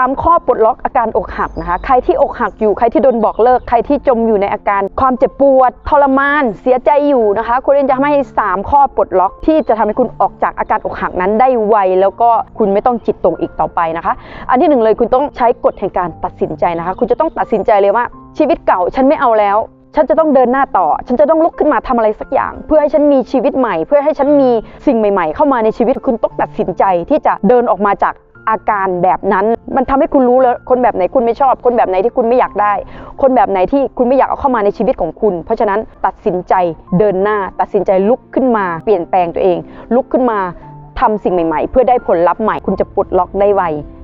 3 ข้อปลดล็อกอาการอกหักนะคะใครที่อกหักอยู่ใครที่โดนบอกเลิกใครที่จมอยู่ในอาการ ความเจ็บปวดทรมานเสียใจอยู่นะคะคุณเรนจะให้ 3 ข้อปลดล็อกที่จะทำให้คุณออกจากอาการอกหักนั้นได้ไวแล้วก็คุณไม่ต้องจิตตกอีกต่อไปนะคะ อันที่หนึ่งเลยคุณต้องใช้กฎแห่งการตัดสินใจนะคะ คุณจะต้องตัดสินใจเลยว่า ชีวิตเก่าฉันไม่เอาแล้วฉันจะต้องเดินหน้าต่อ ฉันจะต้องลุกขึ้นมาทำอะไรสักอย่าง เพื่อให้ฉันมีชีวิตใหม่ เพื่อให้ฉันมีสิ่งใหม่ ๆ เข้ามาในชีวิต คุณต้องตัดสินใจที่จะเดินออกมาจาก อาการแบบนั้น มันทำให้คุณรู้แล้วคนแบบไหนคุณไม่ชอบ คนแบบไหนที่คุณไม่อยากได้ คนแบบไหนที่คุณไม่อยากเอาเข้ามาในชีวิตของคุณ เพราะฉะนั้นตัดสินใจเดินหน้า ตัดสินใจลุกขึ้นมา เปลี่ยนแปลงตัวเอง ลุกขึ้นมาทำสิ่งใหม่ ๆ เพื่อได้ผลลัพธ์ใหม่ คุณจะปลดล็อกได้ไว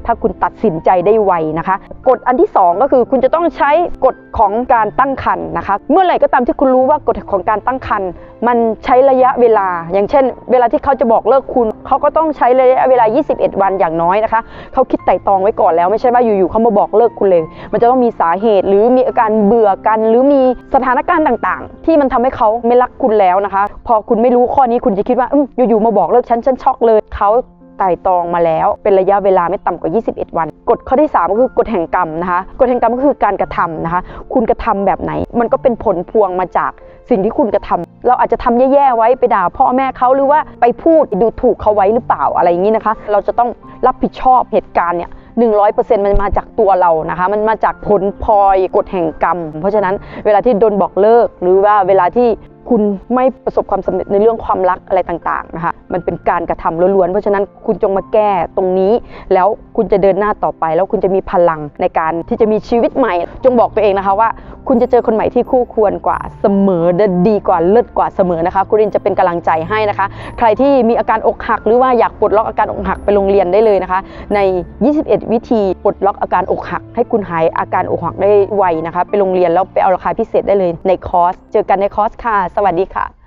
ถ้าคุณตัดสินใจได้ไวนะคะ กฎอันที่ 2 ก็คือคุณจะต้องใช้กฎของการตั้งครรภ์นะคะ เมื่อไหร่ก็ตามที่คุณรู้ว่ากฎของการตั้งครรภ์มันใช้ระยะเวลา อย่างเช่น เวลาที่เขาจะบอกเลิกคุณ เขาก็ต้องใช้ระยะเวลา 21 วันอย่างน้อยนะคะ เขาคิดไต่ตองไว้ก่อนแล้วไม่ใช่ว่าอยู่ๆเขามาบอกเลิกคุณเลย มันจะต้องมีสาเหตุหรือมีอาการเบื่อกัน หรือมีสถานการณ์ต่างๆ ที่มันทำให้เขาไม่รักคุณแล้วนะคะ พอคุณไม่รู้ข้อนี้คุณจะคิดว่าออยู่ๆมาบอกเลิกฉันฉันช็อกเลยเขา ไต่ตองมาแล้ว เป็นระยะเวลาไม่ต่ำกว่า 21 วัน กฎข้อที่ 3 ก็คือกฎแห่งกรรมนะคะกฎแห่งกรรมก็คือการกระทำนะคะ คุณกระทำแบบไหน มันก็เป็นผลพวงมาจากสิ่งที่คุณกระทำเราอาจจะทำแย่ๆไว้ไปด่าพ่อแม่เขาหรือว่าไปพูดดูถูกเขาไว้หรือเปล่าอะไรอย่างนี้นะคะ เราจะต้องรับผิดชอบเหตุการณ์เนี่ย100%มันมาจากตัวเรานะคะ มันมาจากผลพลอยกฎแห่งกรรม เพราะฉะนั้นเวลาที่โดนบอกเลิก หรือว่าเวลาที่ คุณไม่ประสบความสำเร็จในเรื่องความรักอะไรต่างๆนะคะมันเป็นการกระทำล้วนๆเพราะฉะนั้นคุณจงมาแก้ตรงนี้ แล้วคุณจะเดินหน้าต่อไป แล้วคุณจะมีพลังในการที่จะมีชีวิตใหม่ จงบอกตัวเองนะคะว่า คุณจะเจอคนใหม่ที่คู่ควรกว่าเสมอดีกว่าเลิศกว่าเสมอนะคะคุณรินจะเป็นกำลังใจให้นะคะ ใครที่มีอาการอกหัก หรือว่าอยากปลดล็อกอาการอกหักไปโรงเรียนได้เลยนะคะ ใน 21 วิธีปลดล็อกอาการอกหัก ให้คุณหายอาการอกหักได้ไวนะคะ ไปโรงเรียนแล้วไปเอาราคาพิเศษได้เลยในคอร์ส เจอกันในคอร์สค่ะ สวัสดีค่ะ